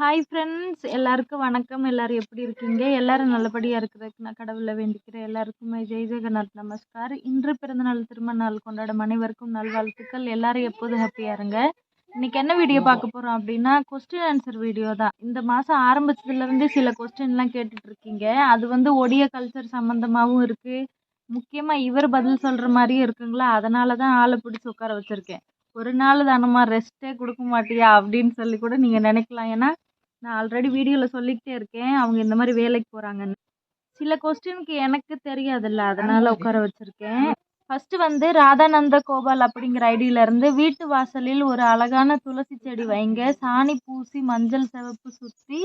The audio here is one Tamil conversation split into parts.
ஹாய் ஃப்ரெண்ட்ஸ் எல்லாருக்கும் வணக்கம். எல்லாரும் எப்படி இருக்கீங்க? எல்லாரும் நல்லபடியாக இருக்கிறதுக்கு நான் கடவுளை வேண்டிக்கிறேன். எல்லாருக்குமே ஜெய் ஜெகநாத் நமஸ்கார். இன்று பிறந்தநாள் திருமண நாள் கொண்டாடும் அனைவருக்கும் நல்வாழ்த்துக்கள். எல்லாரும் எப்போதும் ஹாப்பியாக இருங்க. இன்னைக்கு என்ன வீடியோ பார்க்க போகிறோம் அப்படின்னா கொஸ்டின் ஆன்சர் வீடியோ தான். இந்த மாதம் ஆரம்பிச்சதுலேருந்து சில கொஸ்டின்லாம் கேட்டுட்டு இருக்கீங்க. அது வந்து ஒடிய கல்ச்சர் சம்மந்தமாகவும் இருக்குது முக்கியமாக இவர் பதில் சொல்கிற மாதிரியும் இருக்குங்களா? அதனால தான் ஆளை பிடிச்சி உட்கார வச்சுருக்கேன். ஒரு நாள் தானம்மா ரெஸ்ட்டே கொடுக்க மாட்டியா? அப்படின்னு சொல்லி கூட நீங்கள் நினைக்கலாம். ஏன்னா நான் ஆல்ரெடி வீடியோவில் சொல்லிக்கிட்டே இருக்கேன். அவங்க இந்த மாதிரி வேலைக்கு போகிறாங்கன்னு சில கொஸ்டினுக்கு எனக்கு தெரியாதுல்ல. அதனால உட்கார வச்சுருக்கேன். ஃபஸ்ட்டு வந்து ராதானந்த கோபால் அப்படிங்கிற ஐடியில இருந்து வீட்டு வாசலில் ஒரு அழகான துளசி செடி வைங்க. சாணி பூசி மஞ்சள் சிவப்பு சுற்றி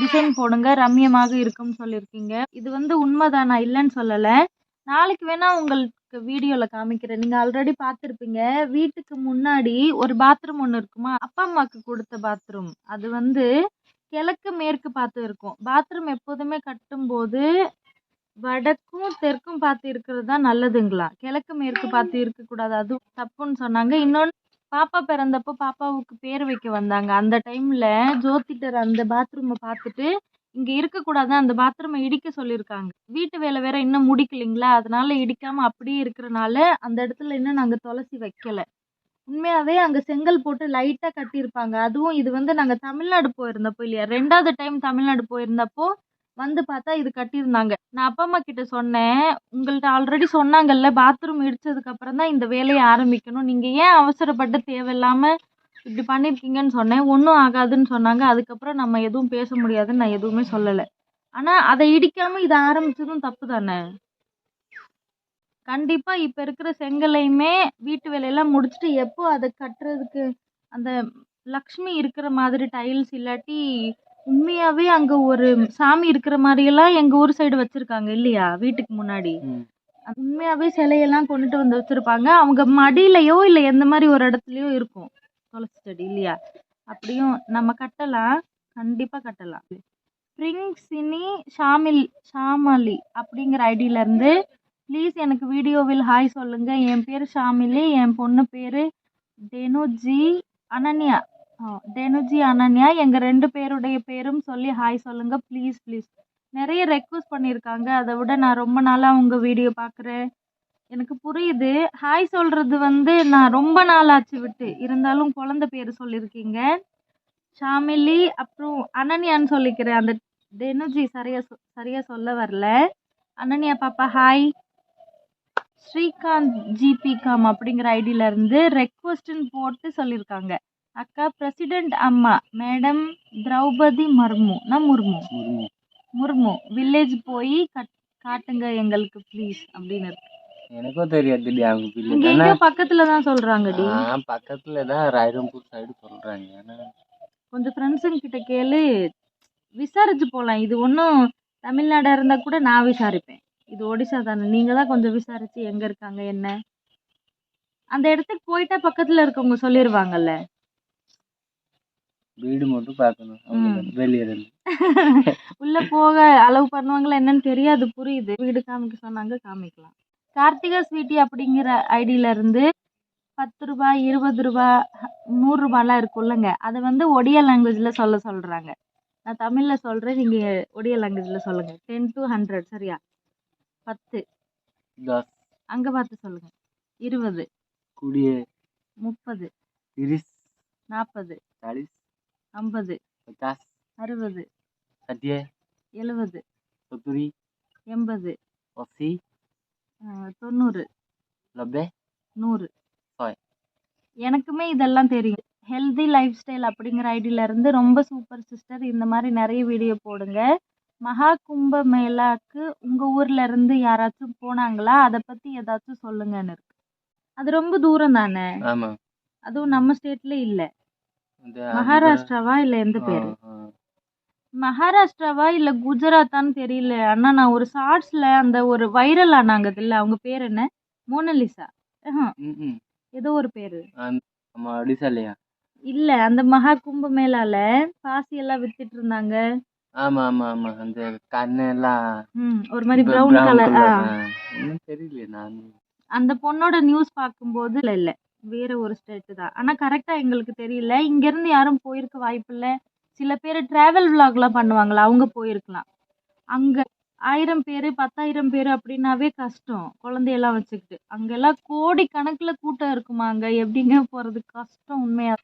டிசைன் போடுங்க. ரம்யமாக இருக்கும்னு சொல்லியிருக்கீங்க. இது வந்து உண்மைதான். நான் இல்லைன்னு சொல்லலை. நாளைக்கு வேணா உங்களுக்கு வீடியோவில் காமிக்கிறேன். நீங்கள் ஆல்ரெடி பார்த்துருப்பீங்க. வீட்டுக்கு முன்னாடி ஒரு பாத்ரூம் ஒன்று இருக்குமா? அப்பா அம்மாவுக்கு கொடுத்த பாத்ரூம் அது வந்து கிழக்கு மேற்கு பார்த்து இருக்கும். பாத்ரூம் எப்போதுமே கட்டும்போது வடக்கும் தெற்கும் பார்த்து இருக்கிறது தான் நல்லதுங்களா? கிழக்கு மேற்கு பார்த்து இருக்கக்கூடாது. அதுவும் தப்புன்னு சொன்னாங்க. இன்னொன்று பாப்பா பிறந்தப்போ பாப்பாவுக்கு பேர் வைக்க வந்தாங்க. அந்த டைமில் ஜோதிடர் அந்த பாத்ரூமை பார்த்துட்டு இங்கே இருக்கக்கூடாது அந்த பாத்ரூமை இடிக்க சொல்லியிருக்காங்க. வீட்டு வேலை வேற இன்னும் முடிக்கலைங்களா? அதனால இடிக்காமல் அப்படியே இருக்கிறனால அந்த இடத்துல இன்னும் நாங்கள் துளசி வைக்கலை. உண்மையாகவே அங்கே செங்கல் போட்டு லைட்டாக கட்டியிருப்பாங்க. அதுவும் இது வந்து நாங்கள் தமிழ்நாடு போயிருந்தப்போ இல்லையா? ரெண்டாவது டைம் தமிழ்நாடு போயிருந்தப்போ வந்து பார்த்தா இது கட்டியிருந்தாங்க. நான் அப்பா அம்மா கிட்ட சொன்னேன் உங்கள்ட்ட ஆல்ரெடி சொன்னாங்கல்ல பாத்ரூம் இடிச்சதுக்கு அப்புறம் தான் இந்த வேலையை ஆரம்பிக்கணும். நீங்கள் ஏன் அவசரப்பட்டு தேவையில்லாம இப்படி பண்ணியிருக்கீங்கன்னு சொன்னேன். ஒன்றும் ஆகாதுன்னு சொன்னாங்க. அதுக்கப்புறம் நம்ம எதுவும் பேச முடியாதுன்னு நான் எதுவுமே சொல்லலை. ஆனால் அதை இடிக்காம இதை ஆரம்பிச்சதும் தப்பு தானே? கண்டிப்பாக இப்போ இருக்கிற செங்கலையுமே வீட்டு வேலையெல்லாம் முடிச்சுட்டு எப்போ அதை கட்டுறதுக்கு அந்த லக்ஷ்மி இருக்கிற மாதிரி டைல்ஸ் இல்லாட்டி உண்மையாகவே அங்கே ஒரு சாமி இருக்கிற மாதிரியெல்லாம் எங்கள் ஊர் சைடு வச்சுருக்காங்க இல்லையா? வீட்டுக்கு முன்னாடி. உண்மையாகவே சிலையெல்லாம் கொண்டுட்டு வந்து வச்சுருப்பாங்க. அவங்க மடியிலையோ இல்லை எந்த மாதிரி ஒரு இடத்துலையோ இருக்கும். துளசி செடி இல்லையா? அப்படியும் நம்ம கட்டலாம். கண்டிப்பாக கட்டலாம். ஸ்ப்ரிங் சினி ஷாமில் ஷாமலி அப்படிங்கிற ஐடியில இருந்து ப்ளீஸ் எனக்கு வீடியோவில் ஹாய் சொல்லுங்க. என் பேர் ஷாமிலி என் பொண்ணு பேர் டெனுஜி அனன்யா. டெனுஜி அனன்யா. எங்கள் ரெண்டு பேருடைய பேரும் சொல்லி ஹாய் சொல்லுங்க. ப்ளீஸ் ப்ளீஸ் நிறைய ரெக்வஸ்ட் பண்ணியிருக்காங்க அதை விட நான் ரொம்ப நாளாக உங்கள் வீடியோ பார்க்குறேன். எனக்கு புரியுது. ஹாய் சொல்கிறது வந்து நான் ரொம்ப நாள் ஆச்சு விட்டு. இருந்தாலும் குழந்த பேர் சொல்லியிருக்கீங்க ஷாமிலி அப்புறம் அனன்யான்னு சொல்லிக்கிறேன். அந்த டெனுஜி சரியாக சொ- சொல்ல வரல. அனன்யா பாப்பா ஹாய் ஸ்ரீகாந்த் ஜிபிகாம் அப்படிங்கிற ஐடியில இருந்து ரெக்வஸ்ட்னு போட்டு சொல்லியிருக்காங்க அக்கா பிரசிடென்ட் அம்மா மேடம் திரௌபதி மர்மு நான் முர்மு? முர்மு. வில்லேஜ் போய் கட் காட்டுங்க எங்களுக்கு ப்ளீஸ் அப்படின்னு இருக்கு. எனக்கும் தெரியாதுடி அவங்க இங்க பிள்ளை எங்க பக்கத்துல தான் சொல்றாங்கடி பக்கத்துல தான் ராயரம்பூர் சைடு சொல்றாங்க. கொஞ்சம் ஃப்ரெண்ட்ஸுங்க கிட்ட கேளு விசாரிச்சு போகலாம் இது ஒன்றும் தமிழ்நாடா இருந்தா கூட நான் விசாரிப்பேன். இது ஒடிசா தானே? நீங்க தான் கொஞ்சம் விசாரிச்சு எங்க இருக்காங்க என்ன? அந்த இடத்துக்கு போயிட்டா பக்கத்துல இருக்கவங்க சொல்லிடுவாங்கல்ல வீடு மட்டும் பார்க்கணும். வெளியே உள்ள போக அளவு பண்ணுவாங்களா என்னன்னு தெரியாது புரியுது. வீடு காமிக்க சொன்னாங்க காமிக்கலாம். கார்த்திகா ஸ்வீட்டி அப்படிங்கிற ஐடியில இருந்து பத்து ரூபாய் இருபது ரூபாய் நூறு ரூபாய்லாம் இருக்குல்லங்க அதை வந்து ஒடியா லாங்குவேஜ்ல சொல்ல சொல்றாங்க. நான் தமிழ்ல சொல்றேன் நீங்க ஒடியா லாங்குவேஜ்ல சொல்லுங்க. டென் டு ஹண்ட்ரட் சரியா? பத்து. தஸ் அங்க பார்த்து சொல்லுங்க. இருபது. குடியே முப்பது. திரிஸ் நாற்பது. சாலிஸ் ஐம்பது. பச்சாஸ் அறுபது. சத்திய எழுபது. சத்துரி எண்பது. ஒசி. தொண்ணூறு. லப்பே நூறு. சாய். எனக்குமே இதெல்லாம் தெரியும். ஹெல்தி லைஃப் ஸ்டைல் அப்படிங்கிற ஐடியிலேருந்து ரொம்ப சூப்பர் சிஸ்டர் இந்த மாதிரி நிறைய வீடியோ போடுங்க. மகா கும்ப உங்க ஊர்ல இருந்து யாராச்சும் போனாங்களா? அதை பத்தி ஏதாச்சும் சொல்லுங்கன்னு இருக்கு. அது ரொம்ப தூரம் தானே? ஆமா. அதுவும் நம்ம ஸ்டேட்ல இல்ல. இந்த மகாராஷ்டிராவா இல்ல எந்த ஆ, பேரு? ஆ. மகாராஷ்டிராவா இல்ல குஜராத்தான்னு தெரியல. ஆனா நான் ஒரு ஷார்ட்ஸ்ல அந்த ஒரு வைரல் ஆனாங்க இல்ல அவங்க பேர் என்ன? மோனலிசா. ஆஹா, ம், ம். ஏதோ ஒரு பேரு. அந்த- ஆமா இல்ல அந்த மகா கும்ப மேளால பாசி எல்லாம் வித்துட்டு இருந்தாங்க. ஆமா ஆமா ஆமா. அந்த கண்ணெல்லாம் ம், ஒரு மாதிரி brown கலர் colour. ஆ. தெரியல நான். அந்த பொண்ணோட நியூஸ் பார்க்கும்போது இல்ல இல்ல. வேற ஒரு ஸ்டேட் தான். ஆனா கரெக்டா எங்களுக்கு தெரியல. இங்க இருந்து யாரும் போயிருக்க வாய்ப்பு இல்ல சில பேர் டிராவல் விலாக்லாம் பண்ணுவாங்களா? அவங்க போயிருக்கலாம். அங்கே ஆயிரம் பேர் பத்தாயிரம் பேர் அப்படின்னாவே கஷ்டம். குழந்தையெல்லாம் வச்சுக்கிட்டு. அங்கெல்லாம் கோடி கணக்கில் கூட்டம் இருக்குமா அங்கே எப்படிங்க போகிறது கஷ்டம் உண்மையா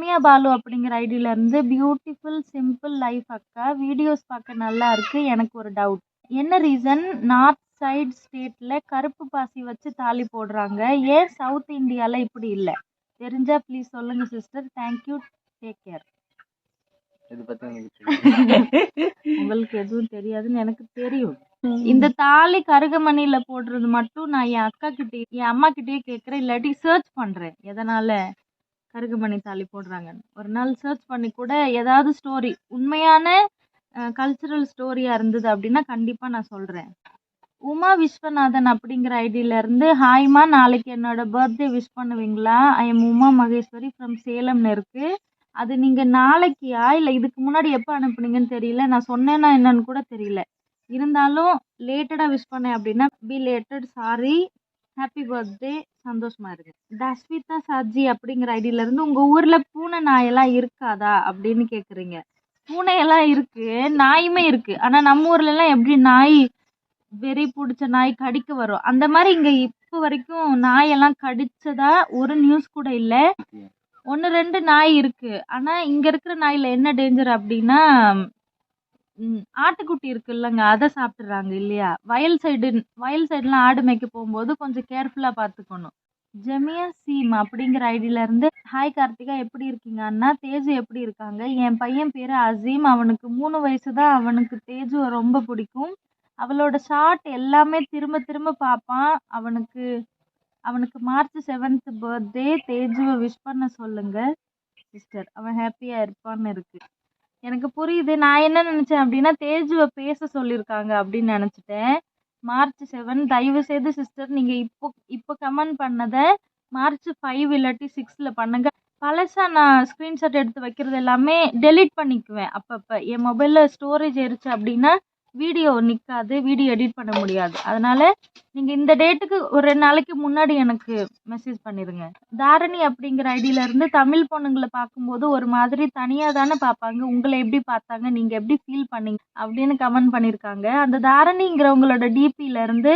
ரம்யா பாலு அப்படிங்கிற ஐடியில இருந்து பியூட்டிஃபுல் சிம்பிள் லைஃப் அக்கா. வீடியோஸ் பார்க்க நல்லா இருக்கு. எனக்கு ஒரு டவுட் என்ன ரீசன் நார்த் சைடு ஸ்டேட்ல கருப்பு பாசி வச்சு தாலி போடுறாங்க. ஏன் சவுத் இந்தியால இப்படி இல்லை? தெரிஞ்சா ப்ளீஸ் சொல்லுங்க சிஸ்டர் தேங்க்யூ டேக் கேர் உங்களுக்கு எதுவும் தெரியாதுன்னு எனக்கு தெரியும். இந்த தாலி கருகமணியில போடுறது மட்டும் நான் என் அக்கா கிட்டே என் அம்மா கிட்டயே கேட்குறேன் இல்லாட்டி சர்ச் பண்றேன். எதனால? கருகமணி தாலி போடுறாங்க ஒரு நாள் சர்ச் பண்ணி கூட ஏதாவது ஸ்டோரி உண்மையான கல்ச்சுரல் ஸ்டோரியாக இருந்தது அப்படின்னா கண்டிப்பாக நான் சொல்கிறேன் உமா விஸ்வநாதன் அப்படிங்கிற ஐடியிலேருந்து ஹாய்மா நாளைக்கு என்னோட பர்த்டே விஷ் பண்ணுவீங்களா? I am Uma Maheswari from சேலம்னு இருக்குது அது நீங்கள் நாளைக்கியா? இல்லை இதுக்கு முன்னாடி எப்போ அனுப்புனீங்கன்னு தெரியல. நான் சொன்னேன்னா என்னன்னு கூட தெரியல. இருந்தாலும் லேட்டடாக விஷ் பண்ணேன் அப்படின்னா belated sorry happy birthday சந்தோஷமா இருக்கு தஸ்விதா சாஜி அப்படிங்கிற ஐடியில இருந்து உங்க ஊர்ல பூனை நாயெல்லாம் இருக்காதா அப்படின்னு கேக்குறீங்க. பூனையெல்லாம் இருக்கு. நாயுமே இருக்கு. ஆனா நம்ம ஊர்ல எல்லாம் எப்படி நாய் வெறி பிடிச்ச நாய் கடிக்க வரும்? அந்த மாதிரி இங்க இப்போ வரைக்கும் நாயெல்லாம் கடிச்சதா ஒரு நியூஸ் கூட இல்ல. ஒன்று ரெண்டு நாய் இருக்கு. ஆனா இங்க இருக்கிற நாயில என்ன டேஞ்சர் அப்படின்னா ம், ஆட்டுக்குட்டி இருக்கு இல்லைங்க அதை சாப்பிட்றாங்க இல்லையா? வயல் சைடு வயல் சைடுலாம் ஆடு மேய்க்க போகும்போது கொஞ்சம் கேர்ஃபுல்லா பார்த்துக்கணும். ஜெமியா சீம் அப்படிங்கிற ஐடியில இருந்து ஹாய் கார்த்திகா எப்படி இருக்கீங்க அண்ணா? தேஜு எப்படி இருக்காங்க? என் பையன் பேரு அசீம். அவனுக்கு மூணு வயசு தான். அவனுக்கு தேஜுவை ரொம்ப பிடிக்கும். அவளோட ஷார்ட் எல்லாமே திரும்ப திரும்ப பார்ப்பான். அவனுக்கு அவனுக்கு மார்ச் செவன்த் பர்த்டே தேஜுவை விஷ் பண்ண சொல்லுங்க சிஸ்டர் அவன் ஹாப்பியா இருப்பான்னு இருக்கு. எனக்கு புரியுது. நான் என்ன நினச்சேன் அப்படின்னா தேஜுவை பேச சொல்லியிருக்காங்க அப்படின்னு நினச்சிட்டேன். மார்ச் செவன் தயவு செய்து சிஸ்டர் நீங்கள் இப்போ இப்போ கமெண்ட் பண்ணதை மார்ச் ஃபைவ் இல்லாட்டி சிக்ஸில் பண்ணுங்கள் பழசா நான் ஸ்க்ரீன்ஷாட் எடுத்து வைக்கிறது எல்லாமே டெலீட் பண்ணிக்குவேன் அப்பப்போ. என் மொபைலில் ஸ்டோரேஜ் ஏறிச்சு அப்படின்னா வீடியோ நிற்காது வீடியோ எடிட் பண்ண முடியாது. அதனால நீங்கள் இந்த டேட்டுக்கு ஒரு ரெண்டு நாளைக்கு முன்னாடி எனக்கு மெசேஜ் பண்ணிடுங்க தாரணி அப்படிங்கிற ஐடியிலேருந்து தமிழ் பொண்ணுங்களை பார்க்கும்போது ஒரு மாதிரி தனியாக தானே பார்ப்பாங்க. உங்களை எப்படி பார்த்தாங்க நீங்கள் எப்படி ஃபீல் பண்ணீங்க அப்படின்னு கமெண்ட் பண்ணியிருக்காங்க அந்த தாரணிங்கிறவங்களோட டிபியிலேருந்து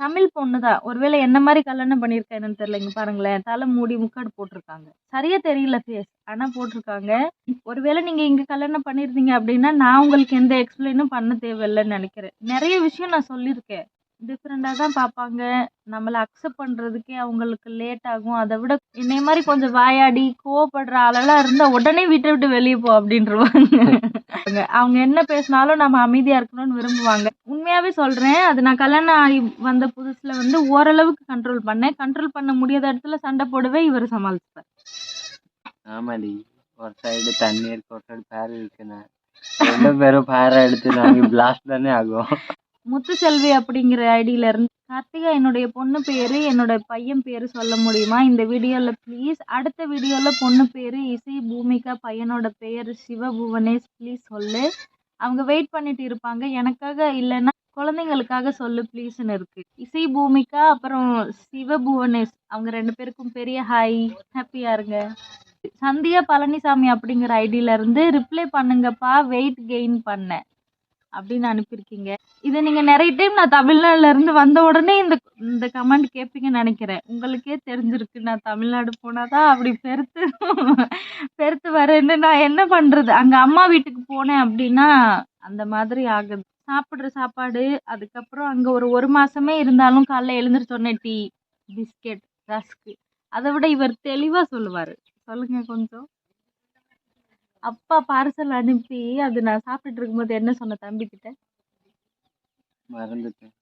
தமிழ் பொண்ணு தான் ஒருவேளை என்ன மாதிரி கல்யாணம் பண்ணியிருக்கா என்னன்னு தெரியல இங்கே பாருங்களேன். தலை மூடி முக்காடு போட்டிருக்காங்க. சரியா தெரியல ஃபேஸ் ஆனால் போட்டிருக்காங்க. ஒருவேளை நீங்கள் இங்கே கல்யாணம் பண்ணியிருந்தீங்க அப்படின்னா நான் உங்களுக்கு எந்த எக்ஸ்பிளைனும் பண்ண தேவையில்லைன்னு நினைக்கிறேன். நிறைய விஷயம் நான் சொல்லியிருக்கேன். டிஃப்ரெண்டாக தான் பார்ப்பாங்க. நம்மளை அக்செப்ட் பண்ணுறதுக்கே அவங்களுக்கு லேட் ஆகும். அதை விட என்னை மாதிரி கொஞ்சம் வாயாடி கோவப்படுற ஆளெல்லாம் இருந்தால் உடனே வீட்டை விட்டு வெளியே போ அப்படின்றவாங்க. அவங்க என்ன பேசினாலும் நம்ம அமைதியாக இருக்கணும்னு விரும்புவாங்க. உண்மையாகவே சொல்கிறேன் அது நான் கல்யாணம் ஆகி வந்த புதுசில் வந்து ஓரளவுக்கு கண்ட்ரோல் பண்ணேன். கண்ட்ரோல் பண்ண முடியாத இடத்துல சண்டை போடவே இவர் சமாளிச்சார் ஆமாடி. ஒரு சைடு தண்ணி இருக்கு ஒரு சைடு ஃபயர் இருக்குண்ணே ரெண்டு பேரும் பேரை எடுத்து நாங்கள் பிளாஸ்ட் தானே ஆகும். முத்துசெல்வி அப்படிங்கிற ஐடியில இருந்து கார்த்திகா என்னுடைய பொண்ணு பேரு என்னோட பையன் பேரு சொல்ல முடியுமா? இந்த வீடியோல ப்ளீஸ் அடுத்த வீடியோல பொண்ணு பேரு இசை பூமிகா பையனோட பெயர் சிவபுவனேஷ் ப்ளீஸ் சொல்லு. அவங்க வெயிட் பண்ணிட்டு இருப்பாங்க. எனக்காக இல்லைன்னா குழந்தைங்களுக்காக சொல்லு ப்ளீஸ்னு இருக்கு. இசை பூமிகா அப்புறம் சிவபுவனேஷ். அவங்க ரெண்டு பேருக்கும் பெரிய ஹாய் ஹாப்பியா இருங்க. சந்தியா பழனிசாமி அப்படிங்கிற ஐடியில இருந்து ரிப்ளை பண்ணுங்கப்பா வெயிட் கெயின் பண்ணேன். அப்படின்னு அனுப்பியிருக்கீங்க. இதை நீங்கள் நிறைய டைம் நான் தமிழ்நாடுல இருந்து வந்த உடனே இந்த இந்த கமெண்ட் கேட்பீங்கன்னு நினைக்கிறேன். உங்களுக்கே தெரிஞ்சிருக்கு நான் தமிழ்நாடு போனால் தான் அப்படி பெருத்து பெருத்து வரேன்னு நான் என்ன பண்ணுறது அங்கே அம்மா வீட்டுக்கு போனேன் அப்படின்னா அந்த மாதிரி ஆகுது. சாப்பிட்ற சாப்பாடு அதுக்கப்புறம் அங்கே ஒரு ஒரு மாதமே இருந்தாலும் காலைல எழுந்திரிச்சோடனே டீ பிஸ்கெட் ரஸ்க்கு. அதை விட இவர் தெளிவாக சொல்லுவார். சொல்லுங்கள் கொஞ்சம். அப்பா பார்சல் அனுப்பி அது நான் சாப்பிட்டுட்டு இருக்கும்போது என்ன சொன்ன தம்பி கிட்ட மறந்துட்டேன்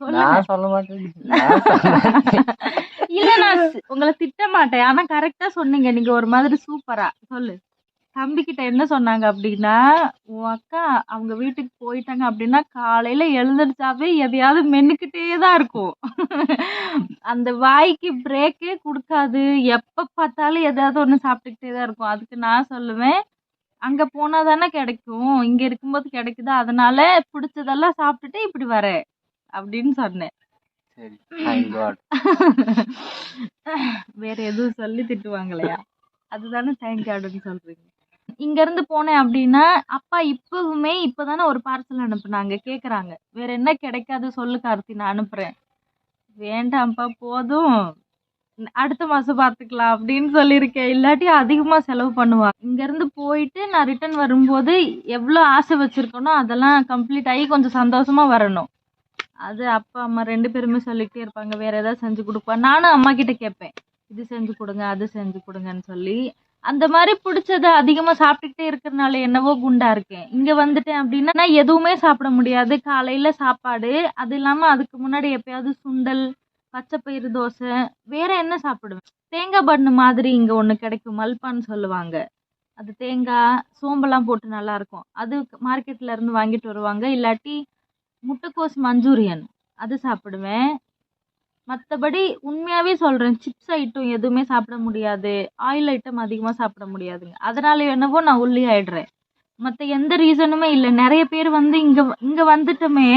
நான் சொல்ல மாட்டேன். இல்ல நான் உங்களை திட்ட மாட்டேன். ஆனா கரெக்டா சொன்னீங்க. நீங்க ஒரு மாதிரி சூப்பரா. சொல்லு. தம்பி கிட்ட என்ன சொன்னாங்க அப்படின்னா உன் அக்கா அவங்க வீட்டுக்கு போயிட்டாங்க அப்படின்னா காலையில எழுந்திரிச்சாவே எதையாவது மென்னுக்கிட்டே தான் இருக்கும். அந்த வாய்க்கு பிரேக்கே கொடுக்காது. எப்ப பார்த்தாலும் எதாவது ஒண்ணு சாப்பிட்டுக்கிட்டே தான் இருக்கும். அதுக்கு நான் சொல்லுவேன் அங்க போனா தானே கிடைக்கும். இங்க இருக்கும்போது கிடைக்குதா? அதனால பிடிச்சதெல்லாம் சாப்பிட்டுட்டு இப்படி வர. அப்படின்னு சொன்னேன். வேற எதுவும் சொல்லி திட்டுவாங்களையா? அதுதானே தேங்க் காடுன்னு சொல்றீங்க. இங்க இருந்து போனேன் அப்படின்னா அப்பா இப்பவுமே இப்பதானே ஒரு பார்சல் அனுப்புனாங்க கேக்குறாங்க. வேற என்ன கிடைக்காது சொல்லு கார்த்தி நான் அனுப்புறேன். வேண்டாம்ப்பா போதும். அடுத்த மாசம் பார்த்துக்கலாம் அப்படின்னு சொல்லியிருக்கேன் இல்லாட்டி அதிகமா செலவு பண்ணுவாங்க இங்க இருந்து போயிட்டு நான் ரிட்டர்ன் வரும்போது எவ்வளோ ஆசை வச்சிருக்கேனோ அதெல்லாம் கம்ப்ளீட் ஆகி கொஞ்சம் சந்தோஷமா வரணும். அது அப்பா அம்மா ரெண்டு பேருமே சொல்லிக்கிட்டே இருப்பாங்க வேற ஏதாவது செஞ்சு கொடுப்பா. நானும் அம்மா கிட்ட கேட்பேன் இது செஞ்சு கொடுங்க அது செஞ்சு கொடுங்கன்னு சொல்லி. அந்த மாதிரி பிடிச்சத அதிகமாக சாப்பிட்டுக்கிட்டே இருக்கிறனால என்னவோ குண்டா இருக்கேன். இங்கே வந்துட்டேன் அப்படின்னா நான் எதுவுமே சாப்பிட முடியாது. காலையில் சாப்பாடு. அது இல்லாமல் அதுக்கு முன்னாடி எப்பயாவது சுண்டல் பச்சை பயிறு தோசை வேற என்ன சாப்பிடுவேன்? தேங்காய் பண்ணு மாதிரி இங்கே ஒன்று கிடைக்கும். மல்பான்னு சொல்லுவாங்க. அது தேங்காய் சோம்பெல்லாம் போட்டு நல்லா இருக்கும். அது மார்க்கெட்டில் இருந்து வாங்கிட்டு வருவாங்க. இல்லாட்டி முட்டைக்கோஸ் மஞ்சூரியன் அது சாப்பிடுவேன். மற்றபடி உண்மையாகவே சொல்கிறேன் சிப்ஸ் ஐட்டம் எதுவுமே சாப்பிட முடியாது. ஆயில் ஐட்டம் அதிகமாக சாப்பிட முடியாதுங்க அதனால என்னவோ நான் ஒல்லி ஆயிடுறேன். மற்ற எந்த ரீசனுமே இல்லை. நிறைய பேர் வந்து இங்கே இங்கே வந்துட்டுமே.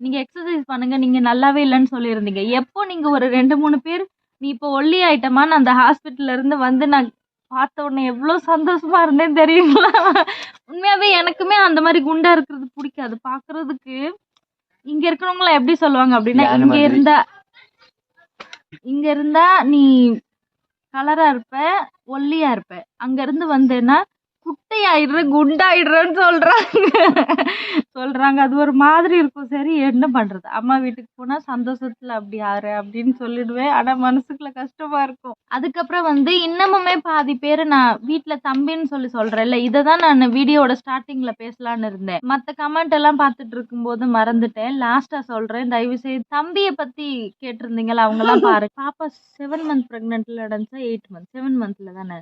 நீங்கள் எக்ஸசைஸ் பண்ணுங்க. நீங்கள் நல்லாவே இல்லைன்னு சொல்லியிருந்தீங்க. எப்போ நீங்கள் ஒரு ரெண்டு மூணு பேர் நீ இப்போ ஒல்லி ஆயிட்டமான்னு அந்த ஹாஸ்பிட்டல்ல இருந்து வந்து நான் பார்த்த உடனே எவ்வளோ சந்தோஷமா இருந்தேன் தெரியுங்களா? உண்மையாவே எனக்குமே அந்த மாதிரி குண்டா இருக்கிறது பிடிக்காது. பார்க்கிறதுக்கு இங்க இருக்கிறவங்களாம் எப்படி சொல்லுவாங்க அப்படின்னா இங்க மாதிரி. இங்க இருந்தா நீ கலரா இருப்ப ஒல்லியா இருப்ப. அங்க இருந்து வந்தேன்னா குட்டையாயிடுற குண்டாயிடுறேன்னு சொல்றாங்க. சொல்றாங்க அது ஒரு மாதிரி இருக்கும். சரி என்ன பண்றது? அம்மா வீட்டுக்கு போனா சந்தோஷத்துல அப்படி ஆறு அப்படின்னு சொல்லிடுவேன். ஆனா மனசுக்குள்ள கஷ்டமா இருக்கும். அதுக்கப்புறம் வந்து இன்னமுமே பாதி பேர் நான் வீட்டில் தம்பின்னு சொல்லி சொல்றேன்ல இதை தான் நான் வீடியோட ஸ்டார்டிங்ல பேசலான்னு இருந்தேன். மத்த கமெண்ட் எல்லாம் பார்த்துட்டு இருக்கும்போது மறந்துட்டேன். லாஸ்டா சொல்றேன் தயவு செய்து தம்பியை பத்தி கேட்டிருந்தீங்களா அவங்க எல்லாம் பாரு பாப்பா செவன் மந்த் பிரெக்னென்ட்ல நடந்துச்சா எயிட் மந்த் செவன் மந்த்ல தானே?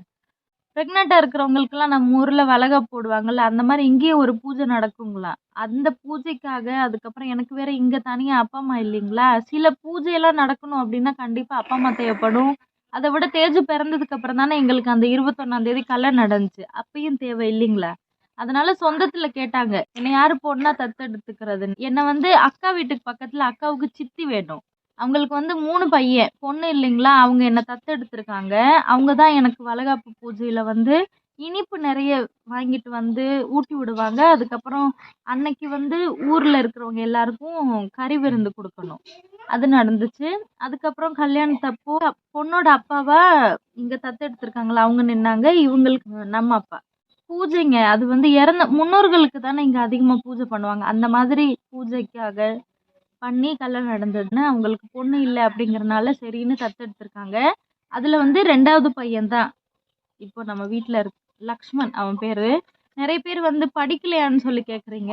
ப்ரெக்னெண்ட்டாக இருக்கிறவங்களுக்குலாம் நம்ம ஊரில் வளக போடுவாங்கள்ல அந்த மாதிரி இங்கேயும் ஒரு பூஜை நடக்குங்களாம் அந்த பூஜைக்காக அதுக்கப்புறம் எனக்கு வேறு இங்கே தனியாக அப்பா அம்மா இல்லைங்களா? சில பூஜையெல்லாம் நடக்கணும் அப்படின்னா கண்டிப்பாக அப்பா அம்மா தேவைப்படும். அதை விட தேஜு பிறந்ததுக்கப்புறம் தானே எங்களுக்கு அந்த இருபத்தொன்னாந்தேதி கல்யாணம் நடந்துச்சு. அப்பயும் தேவை இல்லைங்களா? அதனால சொந்தத்தில் கேட்டாங்க என்னை யார் பொண்ணா தத்தெடுத்துக்கிறதுன்னு என்னை வந்து அக்கா வீட்டுக்கு பக்கத்தில் அக்காவுக்கு சித்தி வேணும். அவங்களுக்கு வந்து மூணு பையன். பொண்ணு இல்லைங்களா? அவங்க என்னை தத்தெடுத்திருக்காங்க அவங்க தான் எனக்கு வளகாப்பு பூஜையில் வந்து இனிப்பு நிறைய வாங்கிட்டு வந்து ஊட்டி விடுவாங்க. அதுக்கப்புறம் அன்னைக்கு வந்து ஊரில் இருக்கிறவங்க எல்லாருக்கும் கறி விருந்து கொடுக்கணும். அது நடந்துச்சு. அதுக்கப்புறம் கல்யாணத்தப்போ பொண்ணோட அப்பாவா இங்கே தத்தெடுத்திருக்காங்களா அவங்க நின்னாங்க. இவங்களுக்கு நம்ம அப்பா. பூஜைங்க. அது வந்து இறந்த முன்னோர்களுக்கு தானே இங்கே அதிகமாக பூஜை பண்ணுவாங்க. அந்த மாதிரி பூஜைக்காக பண்ணி கல்யாணம் நடந்ததுன்னு அவங்களுக்கு பொண்ணு இல்லை அப்படிங்கிறனால சரின்னு தத்தெடுத்திருக்காங்க அதில் வந்து ரெண்டாவது பையன்தான். இப்போ நம்ம வீட்டில் இருக்கு லக்ஷ்மண் அவன் பேர். நிறைய பேர் வந்து படிக்கலையான்னு சொல்லி கேட்குறீங்க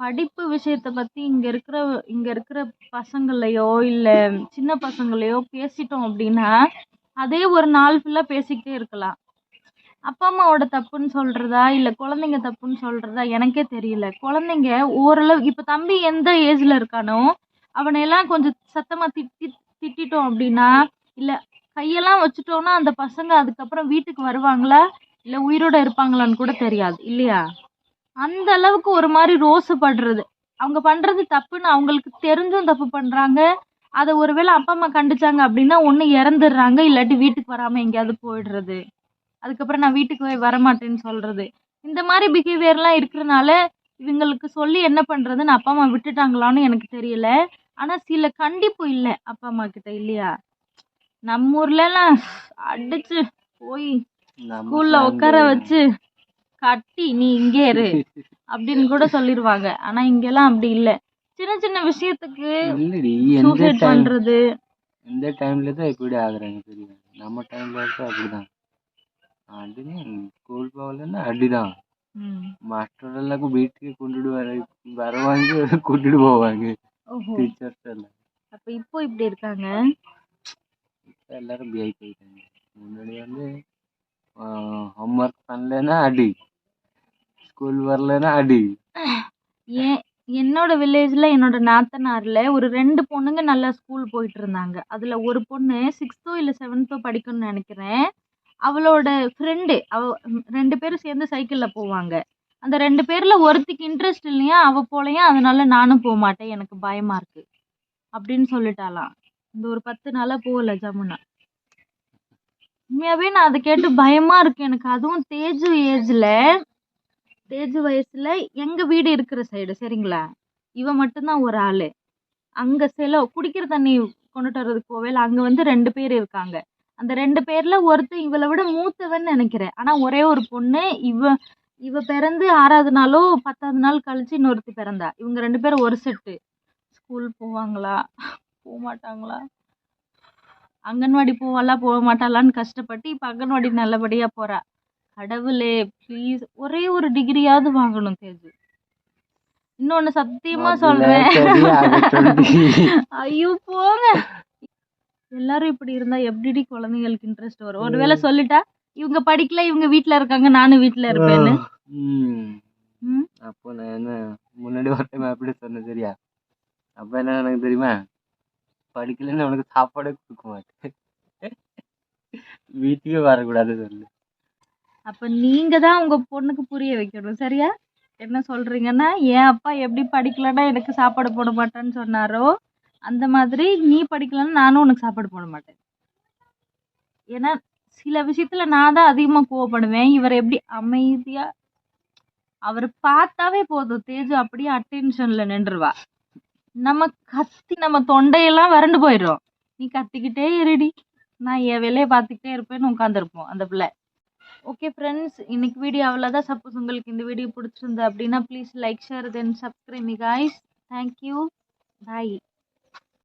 படிப்பு விஷயத்த பற்றி இங்கே இருக்கிற இங்கே இருக்கிற பசங்களையோ இல்லை சின்ன பசங்களையோ பேசிட்டோம் அப்படின்னா அதே ஒரு நாள் ஃபுல்லாக பேசிக்கிட்டே இருக்கலாம். அப்பா அம்மாவோட தப்புன்னு சொல்றதா இல்ல குழந்தைங்க தப்புன்னு சொல்றதா எனக்கே தெரியல. குழந்தைங்க ஓரளவு இப்ப தம்பி எந்த ஏஜ்ல இருக்கானோ அவனை எல்லாம் கொஞ்சம் சத்தமா திட்டி திட்டிட்டோம் அப்படின்னா இல்ல கையெல்லாம் வச்சுட்டோம்னா அந்த பசங்க அதுக்கப்புறம் வீட்டுக்கு வருவாங்களா இல்ல உயிரோட இருப்பாங்களான்னு கூட தெரியாது இல்லையா? அந்த அளவுக்கு ஒரு மாதிரி ரோசப்படுறது. அவங்க பண்றது தப்புன்னு அவங்களுக்கு தெரிஞ்சும் தப்பு பண்றாங்க. அதை ஒருவேளை அப்பா அம்மா கண்டிச்சாங்க அப்படின்னா ஒன்று இறந்துடுறாங்க இல்லாட்டி வீட்டுக்கு வராமல் எங்கேயாவது போயிடுறது. அதுக்கப்புறம் நான் வீட்டுக்கு போய் வரமாட்டேன்னு சொல்றது. இந்த மாதிரி பிஹேவியர்லாம் இருக்கிறனால இவங்களுக்கு சொல்லி என்ன பண்றதுன்னு அப்பா அம்மா விட்டுட்டாங்களான்னு எனக்கு தெரியல. ஆனா சில கண்டிப்பு இல்லை அப்பா அம்மா கிட்ட இல்லையா? நம்ம ஊர்ல எல்லாம் அடிச்சு போய் ஸ்கூல்ல உட்கார வச்சு கட்டி நீ இங்கே இரு அப்படின்னு கூட சொல்லிருவாங்க. ஆனா இங்கெல்லாம் அப்படி இல்ல. சின்ன சின்ன விஷயத்துக்கு சூசைட் பண்றது? எந்த டைம்ல தான் இப்படி ஆகுறாங்க தெரியும்? நம்ம டைம்ல அப்படிதான். ஸ்கூல் போகலன்னா அடிதான் ம். மாஸ்டர் எல்லாம் வீட்டுக்கு கொண்டுட்டு வர வரவாங்க கூட்டிட்டு போவாங்க ஓஹோ டீச்சர்ஸ் எல்லாம் அப்ப இப்போ இப்படி இருக்காங்க இப்ப எல்லாரும் பிஹேவ் போயிட்டாங்க முன்னாடி வந்து ஹோம்ஒர்க் பண்ணலன்னா அடி ஸ்கூல் வரலன்னா அடி ஏன் என்னோட வில்லேஜ்ல என்னோட நாத்தனார்ல ஒரு ரெண்டு பொண்ணுங்க நல்லா ஸ்கூல் போயிட்டு இருந்தாங்க. அதுல ஒரு பொண்ணு சிக்ஸ்த்தோ இல்ல செவன்த்தோ படிக்கணும்னு நினைக்கிறேன். அவளோட ஃப்ரெண்டு அவ ரெண்டு பேரும் சேர்ந்து சைக்கிளில் போவாங்க. அந்த ரெண்டு பேரில் ஒருத்திக்கு இன்ட்ரெஸ்ட் இல்லையா அவள் போலையா அதனால நானும் போக மாட்டேன் எனக்கு பயமாக இருக்குது அப்படின்னு சொல்லிட்டாலாம் இந்த ஒரு பத்து நாளாக போகல ஜமுனா. உண்மையாகவே நான் அதை கேட்டு பயமாக இருக்கு எனக்கு. அதுவும் தேஜு ஏஜில் தேஜு வயசில் எங்கள் வீடு இருக்கிற சைடு சரிங்களா? இவன் மட்டும்தான் ஒரு ஆள். அங்கே சில குடிக்கிற தண்ணி கொண்டுட்டு வர்றதுக்கு போவேல அங்கே வந்து ரெண்டு பேர் இருக்காங்க. அந்த ரெண்டு பேர்ல ஒருத்தன் இவளை விட மூத்தவன் நினைக்கிறேன். ஆனா ஒரே ஒரு பொண்ணு இவ இவ பிறந்து ஆறாவது நாளோ பத்தாவது நாள் கழிச்சு இன்னொருத்தி பிறந்தா. இவங்க ரெண்டு பேரும் ஒரு செட்டு. ஸ்கூல் போவாங்களா? போக மாட்டாங்களா அங்கன்வாடி போவாளா? போக மாட்டாளான்னு கஷ்டப்பட்டு இப்போ அங்கன்வாடி நல்லபடியா போறா. கடவுளே ப்ளீஸ் ஒரே ஒரு டிகிரியாவது வாங்கணும் தேஜு. இன்னொன்னு சத்தியமா முதல்ல சொல்றேன். ஐயோ போங்க. எல்லாரும் இப்படி இருந்தா எப்படிடி குழந்தைங்களுக்கு இன்ட்ரெஸ்ட் வரும். ஒருவேளை சொல்லிட்டா இவங்க படிக்கல இவங்க வீட்ல இருக்காங்க நானும் வீட்ல இருப்பேன்னு. ம். அப்போ நான் என்ன முன்னாடி ஒரு டைம் அப்படி சொன்னேன் சரியா? அப்ப என்ன எனக்கு தெரியுமா? படிக்கலைன்னு உனக்கு சாப்பாடே கொடுக்க மாட்டேன். வீட்டுக்கே வரக்கூடாது சொல்லு. அப்ப நீங்க தான் உங்க பொண்ணுக்கு புரிய வைக்கணும் சரியா? என்ன சொல்றீங்கன்னா என் அப்பா எப்படி படிக்கலன்னா எனக்கு சாப்பாடு போட மாட்டேன்னு சொன்னாரோ அந்த மாதிரி நீ படிக்கலன்னா நானும் உனக்கு சாப்பாடு போட மாட்டேன். ஏன்னா சில விஷயத்துல நான் தான் அதிகமாக கோவப்படுவேன். இவர் எப்படி அமைதியா அவர் பார்த்தாவே போதும். தேஜு அப்படியே அட்டென்ஷன்ல நின்றுவா. நம்ம கத்தி நம்ம தொண்டையெல்லாம் வறண்டு போயிடும். நீ கத்திக்கிட்டே இருடி. நான் என் வேலையை பார்த்துக்கிட்டே இருப்பேன்னு உட்காந்துருப்போம் அந்த பிள்ளை. ஓகே ஃப்ரெண்ட்ஸ் இன்னைக்கு வீடியோ அவ்வளோதான் சப்போஸ் உங்களுக்கு இந்த வீடியோ பிடிச்சிருந்தா அப்படின்னா please like share then subscribe me guys thank you bye